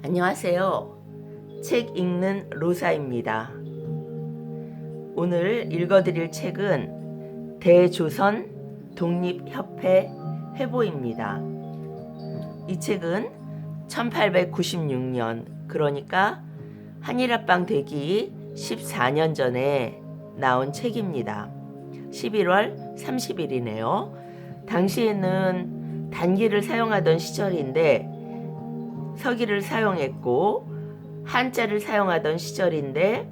안녕하세요. 책 읽는 로사입니다. 오늘 읽어드릴 책은 대조선 독립협회 회보입니다. 이 책은 1896년, 그러니까 한일합방 되기 14년 전에 나온 책입니다. 11월 30일이네요. 당시에는 단기를 사용하던 시절인데 서기를 사용했고 한자를 사용하던 시절인데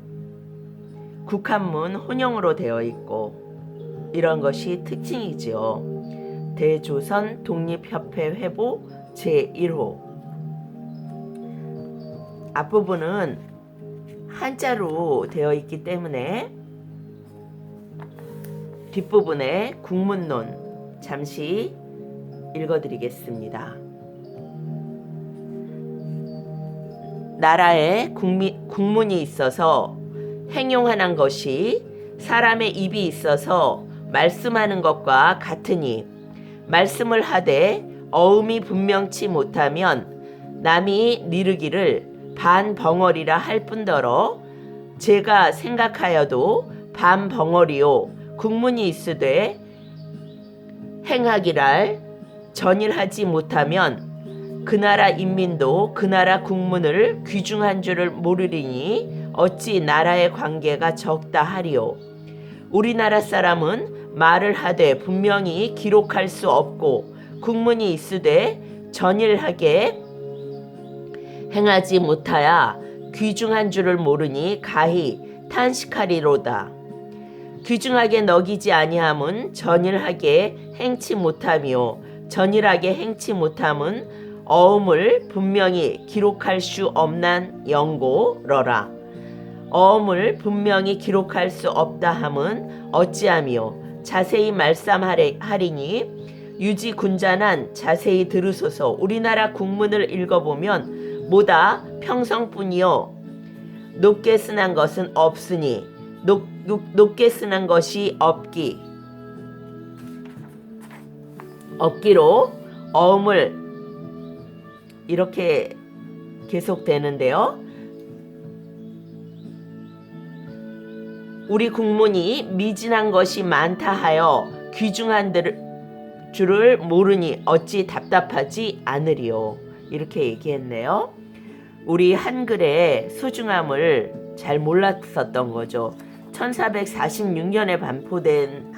국한문 혼용으로 되어 있고 이런 것이 특징이지요. 대조선 독립협회 회보 제1호 앞부분은 한자로 되어 있기 때문에 뒷부분에 국문론 잠시 읽어드리겠습니다. 나라에 국민, 국문이 있어서 행용하는 것이 사람의 입이 있어서 말씀하는 것과 같으니 말씀을 하되 어음이 분명치 못하면 남이 니르기를 반벙어리라 할 뿐더러 제가 생각하여도 반벙어리요. 국문이 있으되 행하기랄 전일하지 못하면 그 나라 인민도 그 나라 국문을 귀중한 줄을 모르리니 어찌 나라의 관계가 적다 하리요. 우리나라 사람은 말을 하되 분명히 기록할 수 없고 국문이 있으되 전일하게 행하지 못하야 귀중한 줄을 모르니 가히 탄식하리로다. 귀중하게 너기지 아니함은 전일하게 행치 못함이요 전일하게 행치 못함은 어음을 분명히 기록할 수 없는 영고러라. 어음을 분명히 기록할 수 없다 함은 어찌함이요? 자세히 말씀하리니 유지 군자난 자세히 들으소서. 우리나라 국문을 읽어보면 뭐다 평성뿐이요. 높게 쓰는 것은 없으니 높, 높, 높게 쓰는 것이 없기. 없기로 어음을 이렇게 계속 되는데요. 우리 국문이 미진한 것이 많다 하여 귀중한 줄을 모르니 어찌 답답하지 않으리요. 이렇게 얘기했네요. 우리 한글의 소중함을 잘 몰랐었던 거죠. 1446년에 반포된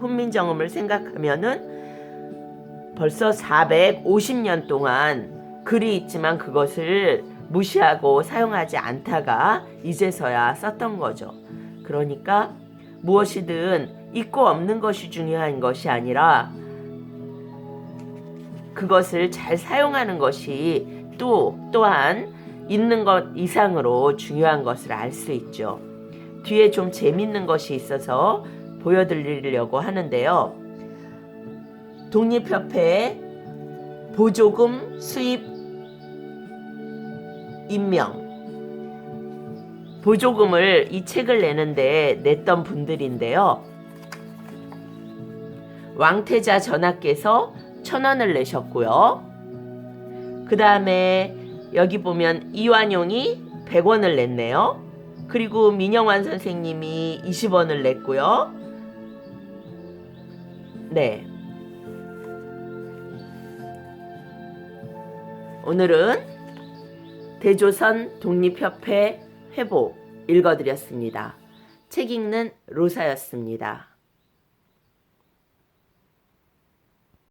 훈민정음을 생각하면은 벌써 450년 동안 글이 있지만 그것을 무시하고 사용하지 않다가 이제서야 썼던 거죠. 그러니까 무엇이든 있고 없는 것이 중요한 것이 아니라 그것을 잘 사용하는 것이 또 또한 있는 것 이상으로 중요한 것을 알 수 있죠. 뒤에 좀 재밌는 것이 있어서 보여드리려고 하는데요. 독립협회 보조금 수입 임명 보조금을 이 책을 내는데 냈던 분들인데요. 왕태자 전하께서 천 원을 내셨고요. 그 다음에 여기 보면 이완용이 100원을 냈네요. 그리고 민영환 선생님이 20원을 냈고요. 네. 오늘은 대조선 독립협회 회보 읽어드렸습니다. 책 읽는 로사였습니다.